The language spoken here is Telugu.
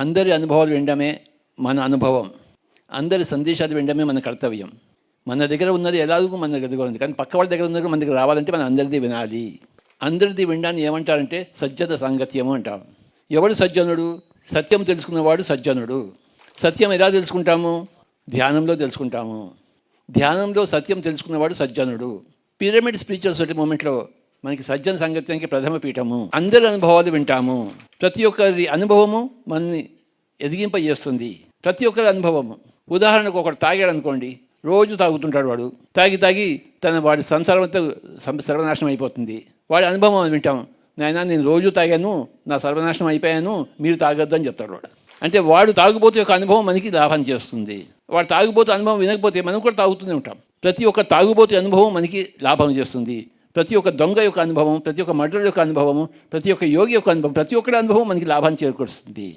అందరి అనుభవాలు వినడమే మన అనుభవం. అందరి సందేశాలు వినడమే మన కర్తవ్యం. మన దగ్గర ఉన్నది ఎలాగూ మన దగ్గర ఉంది. కానీ పక్క వాళ్ళ దగ్గర ఉన్నది మన దగ్గర రావాలంటే మనం అందరిది వినాలి. అందరిది వినడాన్ని ఏమంటారంటే సజ్జన సాంగత్యము అంటాం. ఎవడు సజ్జనుడు? సత్యం తెలుసుకున్నవాడు సజ్జనుడు. సత్యం ఎలా తెలుసుకుంటాము? ధ్యానంలో తెలుసుకుంటాము. ధ్యానంలో సత్యం తెలుసుకున్నవాడు సజ్జనుడు. పిరమిడ్ స్పీచెస్ ఒకటి మూమెంట్లో మనకి సజ్జన సంగత్యానికి ప్రథమ పీఠము. అందరి అనుభవాలు వింటాము. ప్రతి ఒక్కరి అనుభవము మనని ఎదిగింపజేస్తుంది. ప్రతి ఒక్కరి అనుభవము. ఉదాహరణకు ఒకడు తాగాడు అనుకోండి రోజు తాగుతుంటాడు వాడు. తాగి తాగి తన వాడి సంసారం అంతా సం- సర్వనాశనం అయిపోతుంది. వాడి అనుభవం వింటాం. నాయన నేను రోజు తాగాను నా సర్వనాశనం అయిపోయాను మీరు తాగొద్దు అని చెప్తాడు వాడు. అంటే వాడు తాగుబోతు యొక్క అనుభవం మనకి లాభం చేస్తుంది. వాడు తాగుబోతు అనుభవం వినకపోతే మనం కూడా తాగుతూనే ఉంటాం. ప్రతి ఒక్క తాగుబోతు అనుభవం మనకి లాభం చేస్తుంది. ప్రతి ఒక్క దొంగ యొక్క అనుభవం ప్రతి ఒక్క మర్డర్ యొక్క అనుభవము ప్రతి ఒక్క యోగి యొక్క అనుభవం ప్రతి ఒక్కడి అనుభవం మనకి లాభాన్ని చేకూరుస్తుంది.